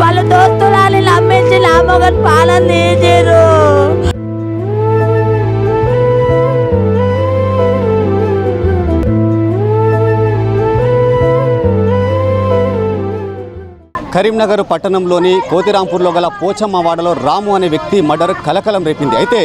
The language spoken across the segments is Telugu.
వాళ్ళ దోస్తులని నమ్మించి నా మొగన్ పాలన తీసిరు కరీంనగర్ పట్టణంలోని కోతిరాంపూర్లో గల పోచమ్మ వాడలో రాము అనే వ్యక్తి మర్డర్ కలకలం రేపింది. అయితే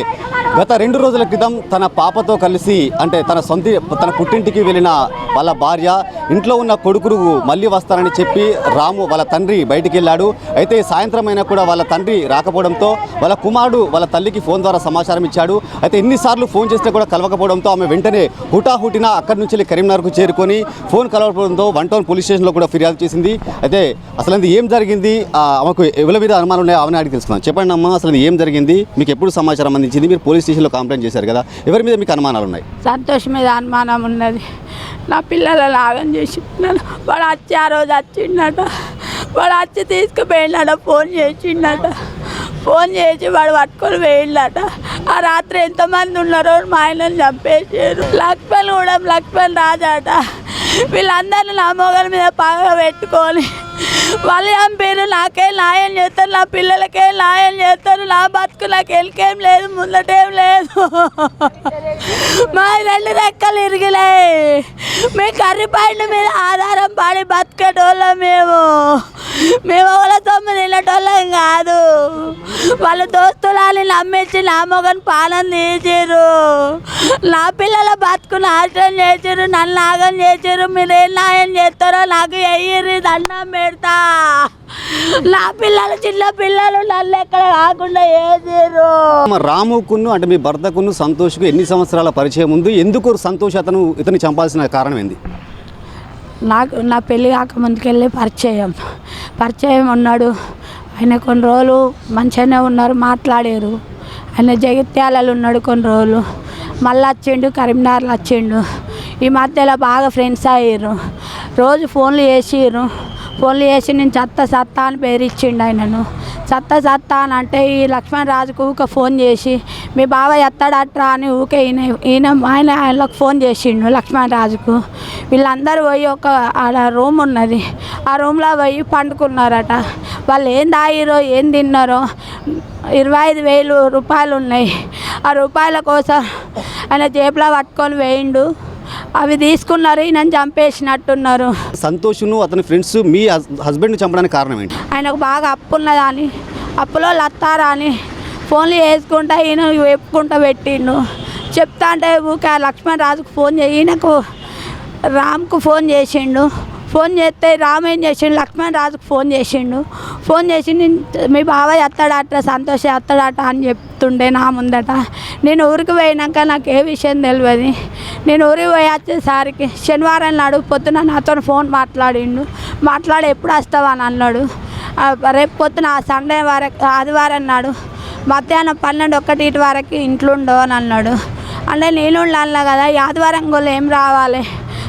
గత రెండు రోజుల క్రితం తన పాపతో కలిసి అంటే తన సొంత తన పుట్టింటికి వెళ్ళిన వాళ్ళ భార్య ఇంట్లో ఉన్న కొడుకురు మళ్ళీ వస్తారని చెప్పి రాము వాళ్ళ తండ్రి బయటికి వెళ్ళాడు అయితే సాయంత్రం అయినా కూడా వాళ్ళ తండ్రి రాకపోవడంతో వాళ్ళ కుమారుడు వాళ్ళ తల్లికి ఫోన్ ద్వారా సమాచారం ఇచ్చాడు. అయితే ఎన్నిసార్లు ఫోన్ చేస్తే కూడా కలవకపోవడంతో ఆమె వెంటనే హుటాహుటిన అక్కడి నుంచి వెళ్ళి కరీంనగర్కు చేరుకొని ఫోన్ కలవకపోవడంతో వన్ టౌన్ పోలీస్ స్టేషన్లో కూడా ఫిర్యాదు చేసింది. అయితే అసలు అది ఏం జరిగింది? ఆమెకు ఎవరి మీద అనుమానం ఉన్నాయో ఆమెను అడిగి తెలుసుకున్నాం చెప్పండి అమ్మా అసలు ఏం జరిగింది? మీకు ఎప్పుడు సమాచారం అందించింది? మీరు పోలీస్ స్టేషన్లో కంప్లైంట్ చేశారు కదా ఎవరి మీద మీకు అనుమానాలు ఉన్నాయి? సంతోష్ మీద అనుమానం ఉన్నది. నా పిల్లల లాగం చేసి వాడు వచ్చి ఆ రోజు వచ్చిండట. వాడు వచ్చి తీసుకుపోయిండట ఫోన్ చేసిండట. ఫోన్ చేసి వాడు పట్టుకొని పోయిండట. ఆ రాత్రి ఎంతమంది ఉన్నారో మా ఆయనని చంపేసారు లక్ష్మణ్ కూడా లక్ష్మణ్ రాజాట. వీళ్ళందరినీ నా మొగల మీద పగ పెట్టుకొని వాళ్ళు చంపారు నాకే న్యాయం చేస్తారు నా పిల్లలకే న్యాయం చేస్తారు నా బతుకు నాకు ఎలికేం లేదు ముందటేం లేదు. మా రెండు రెక్కలు ఇరిగినాయి. మీ కర్రీ పాయింట్ మీద ఆధారం పడి బతికేటోళ్ళం మేము. మేము ఒకళ్ళ తొమ్మిది తినేటోళ్ళం కాదు. వాళ్ళ దోస్తులని నమ్మించి నా మొగన్ పాలన తీసిరు నా పిల్లల బతుకు నాశనం చేసిరు నన్ను నాగం చేసిరు మీరు ఏం న్యాయం చేస్తారో నాకు ఎయ్యిరి దండం పెడతా. నా పిల్లలు చిన్న పిల్లలు నన్ను ఎక్కడ కాకుండా వేసిరు అమ్మ, రాముకును అంటే మీ భర్తకును సంతోష్కు ఎన్ని సంవత్సరాల పరిచయం ఉంది? ఎందుకు సంతోష్ అతను ఇతన్ని చంపాల్సిన కారణం ఏంది? నాకు నా పెళ్ళి కాక ముందుకెళ్ళి పరిచయం. పరిచయం ఉన్నాడు. ఆయన కొన్ని రోజులు మంచిగానే ఉన్నారు మాట్లాడారు. ఆయన జగిత్యాలలో ఉన్నాడు కొన్ని రోజులు. మళ్ళీ వచ్చిండు కరీంనగర్లో వచ్చిండు. ఈ మధ్యలో బాగా ఫ్రెండ్స్ అయ్యారు. రోజు ఫోన్లు చేసిర్రు. ఫోన్లు చేసి నేను సత్త సత్తా అని పేరు ఇచ్చిండు ఆయనను. చత్తా సత్తా అని అంటే ఈ లక్ష్మణ్ రాజుకు ఊక ఫోన్ చేసి మీ బాబాయ్ ఎత్తాడట్రా అని ఊకే ఈయన ఈయన ఆయన ఆయనకు ఫోన్ చేసిండు లక్ష్మణ్ రాజుకు. వీళ్ళందరూ పోయి ఒక ఆడ రూమ్ ఉన్నది. ఆ రూమ్లో పోయి పండుకున్నారట. వాళ్ళు ఏం తాగిరో ఏం తిన్నారో ఇరవై ఐదు వేలు రూపాయలు ఉన్నాయి. ఆ రూపాయల కోసం ఆయన జేబులో పట్టుకొని వేయిండు. అవి తీసుకున్నారు ఈయన చంపేసినట్టున్నారు. సంతోష్ను అతని ఫ్రెండ్స్ మీ హస్బెండ్ని చంపడానికి కారణం ఏంటి? ఆయనకు బాగా అప్పు ఉన్నదని అప్పులో లత్తారా అని ఫోన్లు వేసుకుంటా ఈయన వెప్పుకుంటా పెట్టిండు. చెప్తా అంటే ఊకే ఆ లక్ష్మణ్ రాజుకు ఫోన్ చేయి ఈయనకు రామ్కు ఫోన్ చేసిండు. ఫోన్ చేస్తే రామ్ ఏం చేసిండు? లక్ష్మణ్ రాజుకు ఫోన్ చేసిండు. ఫోన్ చేసి మీ బాబాయ్ అత్తాడట సంతోష్ అత్తాడట అని చెప్తుండే నా ముందట. నేను ఊరికి పోయినాక నాకు ఏ విషయం తెలియదు నేను ఊరికి పోయి వచ్చేసరికి శనివారం నాడు పొద్దున నాతో ఫోన్ మాట్లాడిండు. మాట్లాడి ఎప్పుడు వస్తావా అని అన్నాడు. రేపు పొద్దున సండే వరకు ఆదివారం నాడు మధ్యాహ్నం పన్నెండు ఒకటి ఇటు వరకు ఇంట్లో ఉండవు అని అన్నాడు. అంటే నేను అన్నా కదా ఆదివారం గోళ్ళు ఏం రావాలి?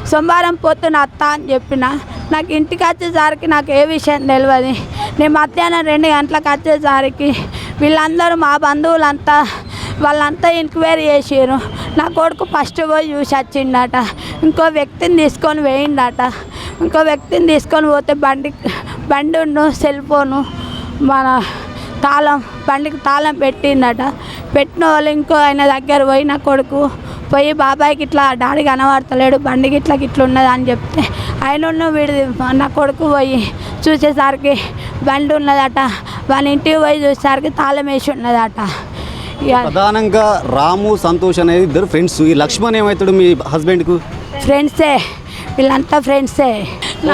సోమవారం పోతున్న అత్త అని చెప్పిన. నాకు ఇంటికి వచ్చేసరికి నాకు ఏ విషయం తెలియదు నేను మధ్యాహ్నం రెండు గంటలకు వచ్చేసరికి వీళ్ళందరూ మా బంధువులంతా వాళ్ళంతా ఎంక్వైరీ చేసారు నా కొడుకు ఫస్ట్ పోయి చూసి వచ్చిండట. ఇంకో వ్యక్తిని తీసుకొని వేయిండట ఇంకో వ్యక్తిని తీసుకొని పోతే బండి బండి ఉండు సెల్ ఫోను మన తాళం బండికి తాళం పెట్టిండట. పెట్టిన వాళ్ళు ఇంకో ఆయన దగ్గర పోయి నా కొడుకు పోయి బాబాయ్కి ఇట్లా డాడీ కనబడతలేడు బండికి ఇట్లా ఇట్లా ఉన్నది అని చెప్తే ఆయన వీడి నా కొడుకు పోయి చూసేసరికి బండి ఉన్నదట వాళ్ళ ఇంటికి పోయి చూసేసరికి తాళం వేసి ఉన్నదట. ఇక ప్రధానంగా రాము సంతోష్ అనేది ఇద్దరు ఫ్రెండ్స్ ఈ లక్ష్మణ్ ఏమవుతాడు మీ హస్బెండ్కు ఫ్రెండ్సే వీళ్ళంతా ఫ్రెండ్సే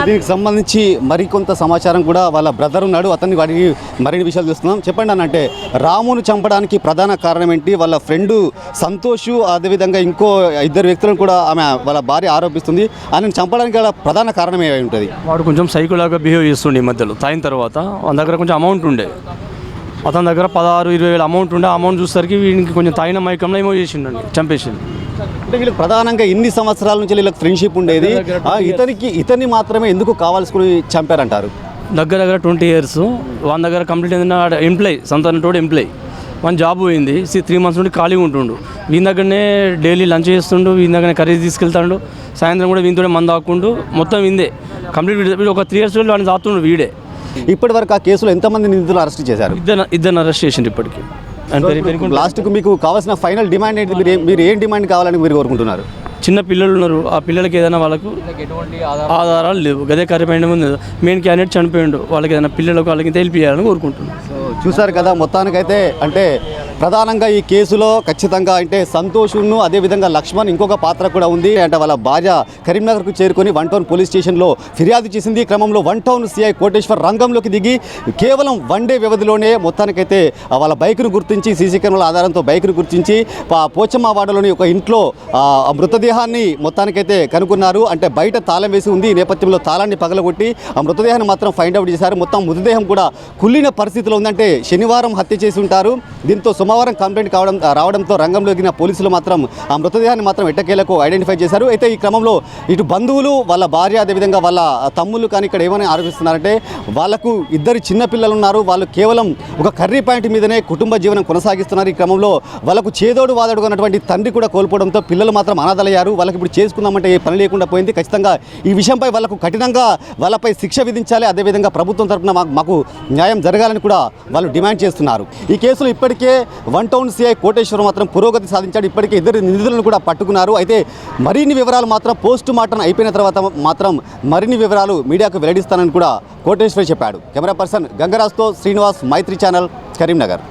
దీనికి సంబంధించి మరికొంత సమాచారం కూడా వాళ్ళ బ్రదర్ ఉన్నాడు. అతన్ని వాడికి మరిన్ని విషయాలు చూస్తున్నాం చెప్పండి అన్న అంటే రామును చంపడానికి ప్రధాన కారణం ఏంటి? వాళ్ళ ఫ్రెండ్ సంతోష్ అదేవిధంగా ఇంకో ఇద్దరు వ్యక్తులను కూడా ఆమె వాళ్ళ భార్య ఆరోపిస్తుంది. ఆయనను చంపడానికి గల ప్రధాన కారణం ఏమై ఉంటుంది? వాడు కొంచెం సైకోలాగా బిహేవ్ చేస్తుండే ఈ మధ్యలో. తాగిన తర్వాత వాళ్ళ దగ్గర కొంచెం అమౌంట్ ఉండే. అతని దగ్గర పదహారు ఇరవై వేల అమౌంట్ ఉండే. అమౌంట్ చూసేసరికి వీడికి కొంచెం తాగిన మైకంలో ఏమో చేసిండండి చంపేసిండు. అంటే వీళ్ళకి ప్రధానంగా ఇన్ని సంవత్సరాల నుంచి వీళ్ళకి ఫ్రెండ్షిప్ ఉండేది. ఇతనికి ఇతన్ని మాత్రమే ఎందుకు కావాల్సుకుని చంపారంటారు? దగ్గర దగ్గర ట్వంటీ ఇయర్స్ వాళ్ళ దగ్గర కంప్లీట్ ఆడ ఎంప్లాయ్ సంతాన తోడు ఎంప్లాయ్ మన జాబ్ పోయింది. త్రీ మంత్స్ నుండి ఖాళీగా ఉంటుండు. వీని దగ్గరనే డైలీ లంచ్ చేస్తుండు వీని దగ్గర కర్రీస్ తీసుకెళ్తాడు. సాయంత్రం కూడా వీనితోనే మంది ఆకుండు మొత్తం విందే కంప్లీట్ వీడు ఒక త్రీ ఇయర్స్ వాడిని తాతుండు వీడే. ఇప్పటి వరకు ఆ కేసులో ఎంతమంది నిందితులు అరెస్ట్ చేశారు? ఇద్దరు ఇద్దరు అరెస్ట్ చేసిండు ఇప్పటికి. లాస్ట్కు మీకు కావాల్సిన ఫైనల్ డిమాండ్ ఏంటి? మీరు ఏ- మీరు ఏం డిమాండ్ కావాలని మీరు కోరుకుంటున్నారు? చిన్న పిల్లలు ఉన్నారు. ఆ పిల్లలకి ఏదైనా వాళ్ళకు ఆధారాలు లేవు. గదే కరిపోయిన ముందు మెయిన్ క్యాండిడేట్ చనిపోయిండు. వాళ్ళకి ఏదైనా పిల్లలకు వాళ్ళకి తెలిపియాలని కోరుకుంటున్నాను చూసారు కదా మొత్తానికైతే అంటే ప్రధానంగా ఈ కేసులో ఖచ్చితంగా అంటే సంతోష్ను అదేవిధంగా లక్ష్మణ్ ఇంకొక పాత్ర కూడా ఉంది. అంటే వాళ్ళ భార్య కరీంనగర్కు చేరుకొని వన్ టౌన్ పోలీస్ స్టేషన్లో ఫిర్యాదు చేసింది. ఈ క్రమంలో వన్ టౌన్ సిఐ కోటేశ్వర్ రంగంలోకి దిగి కేవలం వన్ డే వ్యవధిలోనే మొత్తానికైతే వాళ్ళ బైక్ను గుర్తించి సీసీ కెమెరాల ఆధారంతో బైక్ను గుర్తించి పోచమ్మవాడలోని పోచమ్మ ఒక ఇంట్లో మృతదేహాన్ని మొత్తానికైతే కనుగొన్నారు అంటే బయట తాళం వేసి ఉంది. ఈ నేపథ్యంలో తాళాన్ని పగలగొట్టి ఆ మృతదేహాన్ని మాత్రం ఫైండ్ అవుట్ చేశారు. మొత్తం మృతదేహం కూడా కుళ్ళిన పరిస్థితిలో ఉందంటే శనివారం హత్య చేసి ఉంటారు. దీంతో సోమవారం కంప్లైంట్ కావడం రావడంతో రంగంలో దిగిన పోలీసులు మాత్రం ఆ మృతదేహాన్ని మాత్రం ఎట్టకేలకు ఐడెంటిఫై చేశారు. అయితే ఈ క్రమంలో ఇటు బంధువులు వాళ్ళ భార్య అదేవిధంగా వాళ్ళ తమ్ముళ్ళు కానీ ఇక్కడ ఏమని ఆరోపిస్తున్నారంటే వాళ్ళకు ఇద్దరు చిన్నపిల్లలు ఉన్నారు. వాళ్ళు కేవలం ఒక కర్రీ పాయింట్ మీదనే కుటుంబ జీవనం కొనసాగిస్తున్నారు. ఈ క్రమంలో వాళ్ళకు చేదోడు వాదోడు ఉన్నటువంటి తండ్రి కూడా కోల్పోవడంతో పిల్లలు మాత్రం అనాథలయ్యారు. వాళ్ళకి ఇప్పుడు చేసుకుందామంటే ఏ పని లేకుండా పోయింది. ఖచ్చితంగా ఈ విషయంపై వాళ్ళకు కఠినంగా వాళ్ళపై శిక్ష విధించాలి. అదేవిధంగా ప్రభుత్వం తరపున మాకు మాకు న్యాయం జరగాలని కూడా వాళ్ళు డిమాండ్ చేస్తున్నారు. ఈ కేసులో ఇప్పటికే వన్ టౌన్ సిఐ కోటేశ్వరం మాత్రం పురోగతి సాధించాడు. ఇప్పటికే ఇద్దరు నిందితులను కూడా పట్టుకున్నారు. అయితే మరిన్ని వివరాలు మాత్రం పోస్ట్ మార్టం అయిపోయిన తర్వాత మాత్రం మరిన్ని వివరాలు మీడియాకు వెల్లడిస్తానని కూడా కోటేశ్వరి చెప్పాడు. కెమెరా పర్సన్ గంగరాజ్తో శ్రీనివాస్ మైత్రి ఛానల్ కరీంనగర్.